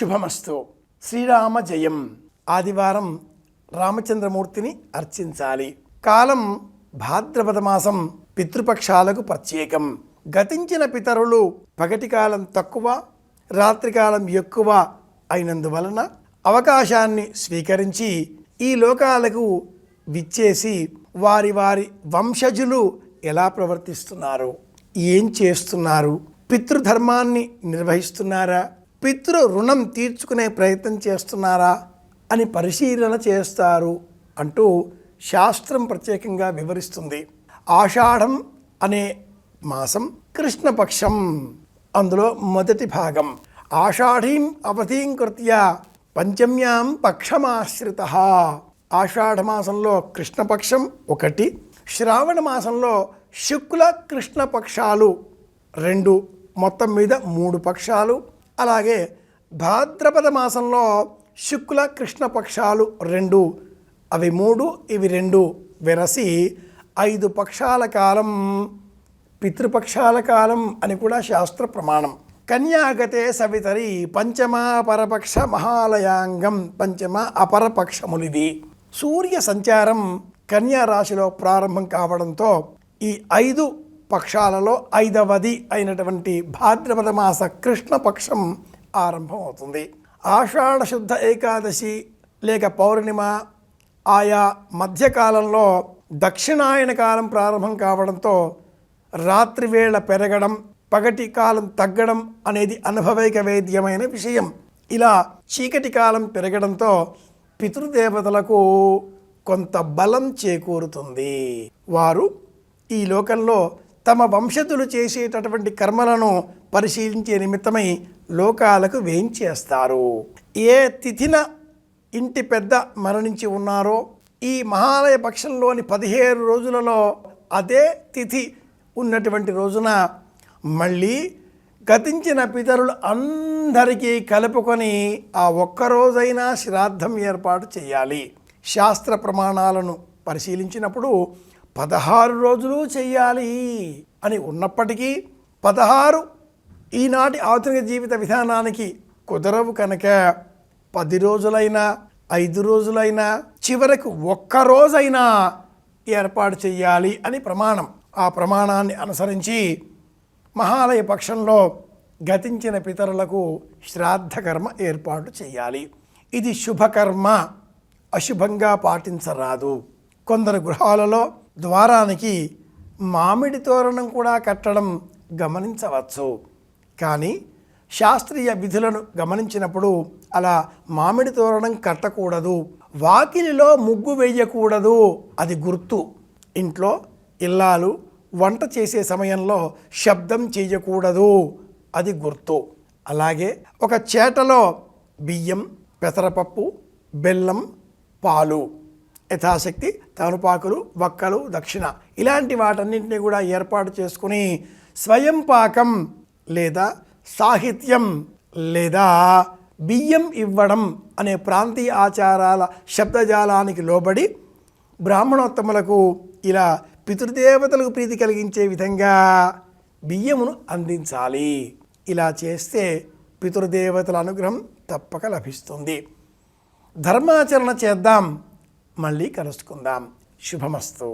శుభమస్తు. శ్రీరామ జయం ఆదివారం రామచంద్రమూర్తిని అర్చించాలి. కాలం భాద్రపద మాసం పితృపక్షాలకు ప్రత్యేకం. గతించిన పితరులు పగటి కాలం తక్కువ రాత్రికాలం ఎక్కువ అయినందువలన అవకాశాన్ని స్వీకరించి ఈ లోకాలకు విచ్చేసి వారి వారి వంశజులు ఎలా ప్రవర్తిస్తున్నారు? ఏం చేస్తున్నారు? పితృధర్మాన్ని నిర్వహిస్తున్నారా? పితృ రుణం తీర్చుకునే ప్రయత్నం చేస్తున్నారా అని పరిశీలన చేస్తారు అంటూ శాస్త్రం ప్రత్యేకంగా వివరిస్తుంది. ఆషాఢం అనే మాసం కృష్ణపక్షం. అందులో మొదటి భాగం. ఆషాఢీం అవధీం కృత్య పంచమ్యాం పక్షమాశ్రిత. ఆషాఢ మాసంలో కృష్ణపక్షం ఒకటి శ్రావణ మాసంలో శుక్ల కృష్ణపక్షాలు రెండు మొత్తం మీద మూడు పక్షాలు. అలాగే భాద్రపద మాసంలో శుక్ల కృష్ణపక్షాలు రెండు అవి మూడు ఇవి రెండు వెరసి ఐదు పక్షాల కాలం పితృపక్షాల కాలం అని కూడా శాస్త్ర ప్రమాణం. కన్యాగతే సవితరి పంచమ పరపక్ష మహాలయాంగం పంచమ అపరపక్షములిది సూర్య సంచారం కన్యా రాశిలో ప్రారంభం కావడంతో ఈ ఐదు పక్షాలలో ఐదవది అయినటువంటి భాద్రపద మాస కృష్ణపక్షం ఆరంభమవుతుంది. ఆషాఢ శుద్ధ ఏకాదశి లేక పౌర్ణిమ ఆయా మధ్యకాలంలో దక్షిణాయన కాలం ప్రారంభం కావడంతో రాత్రివేళ పెరగడం పగటి కాలం తగ్గడం అనేది అనుభవైక వేద్యమైన విషయం. ఇలా చీకటి కాలం పెరగడంతో పితృదేవతలకు కొంత బలం చేకూరుతుంది. వారు ఈ లోకంలో తమ వంశతులు చేసేటటువంటి కర్మలను పరిశీలించే నిమిత్తమై లోకాలకు వేయించేస్తారు ఏ తిథిన ఇంటి పెద్ద మరణించి ఉన్నారో ఈ మహాలయ పక్షంలోని పదిహేను రోజులలో అదే తిథి ఉన్నటువంటి రోజున మళ్ళీ గతించిన పితరులు అందరికీ కలుపుకొని ఆ ఒక్క రోజైనా శ్రాద్ధం ఏర్పాటు చేయాలి. శాస్త్ర ప్రమాణాలను పరిశీలించినప్పుడు పదహారు రోజులు చేయాలి అని ఉన్నప్పటికీ పదహారు ఈనాటి ఆధునిక జీవిత విధానానికి కుదరవు కనుక పది రోజులైనా ఐదు రోజులైనా చివరకు ఒక్క రోజైనా ఏర్పాటు చేయాలి అని ప్రమాణం. ఆ ప్రమాణాన్ని అనుసరించి మహాలయ పక్షంలో గతించిన పితరులకు శ్రాద్ధకర్మ ఏర్పాటు చేయాలి ఇది శుభకర్మ. అశుభంగా పాటించరాదు. కొందరు గృహాలలో ద్వారానికి మామిడి తోరణం కూడా కట్టడం గమనించవచ్చు. కానీ శాస్త్రీయ విధులను గమనించినప్పుడు అలా మామిడి తోరణం కట్టకూడదు. వాకిలిలో ముగ్గు వేయకూడదు. అది గుర్తు. ఇంట్లో ఇల్లాలు వంట చేసే సమయంలో శబ్దం చేయకూడదు. అది గుర్తు. అలాగే ఒక చేటలో బియ్యం పెసరపప్పు బెల్లం పాలు. యథాశక్తి తనుపాకులు వక్కలు దక్షిణ. ఇలాంటి వాటన్నింటినీ కూడా ఏర్పాటు చేసుకుని స్వయం పాకం లేదా సాహిత్యం లేదా బియ్యం ఇవ్వడం అనే ప్రాంతీయ ఆచారాల శబ్దజాలానికి లోబడి బ్రాహ్మణోత్తములకు ఇలా పితృదేవతలకు ప్రీతి కలిగించే విధంగా బియ్యమును అందించాలి. ఇలా చేస్తే పితృదేవతల అనుగ్రహం తప్పక లభిస్తుంది. ధర్మాచరణ చేద్దాం. మళ్ళీ కలుసుకుందాం. శుభమస్తు.